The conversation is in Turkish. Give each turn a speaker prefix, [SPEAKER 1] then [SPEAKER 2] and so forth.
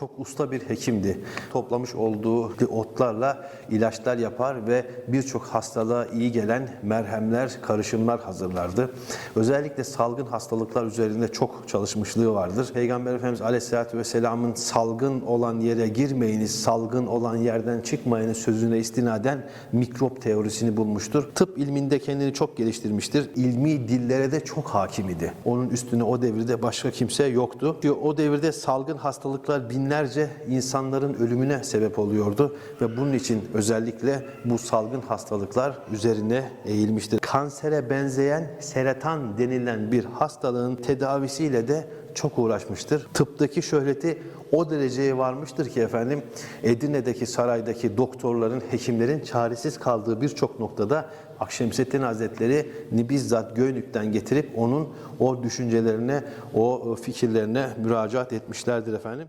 [SPEAKER 1] Çok usta bir hekimdi. Toplamış olduğu otlarla ilaçlar yapar ve birçok hastalığa iyi gelen merhemler, karışımlar hazırlardı. Özellikle salgın hastalıklar üzerinde çok çalışmışlığı vardır. Peygamber Efendimiz Aleyhisselatü Vesselam'ın salgın olan yere girmeyiniz, salgın olan yerden çıkmayınız sözüne istinaden mikrop teorisini bulmuştur. Tıp ilminde kendini çok geliştirmiştir. İlmi dillere de çok hakim idi. Onun üstüne o devirde başka kimse yoktu. O devirde salgın hastalıklar binlerce insanların ölümüne sebep oluyordu ve bunun için özellikle bu salgın hastalıklar üzerine eğilmiştir. Kansere benzeyen seretan denilen bir hastalığın tedavisiyle de çok uğraşmıştır. Tıptaki şöhreti o dereceye varmıştır ki efendim Edirne'deki saraydaki doktorların, hekimlerin çaresiz kaldığı birçok noktada Akşemseddin Hazretleri bizzat Göynük'ten getirip onun o düşüncelerine, o fikirlerine müracaat etmişlerdir efendim.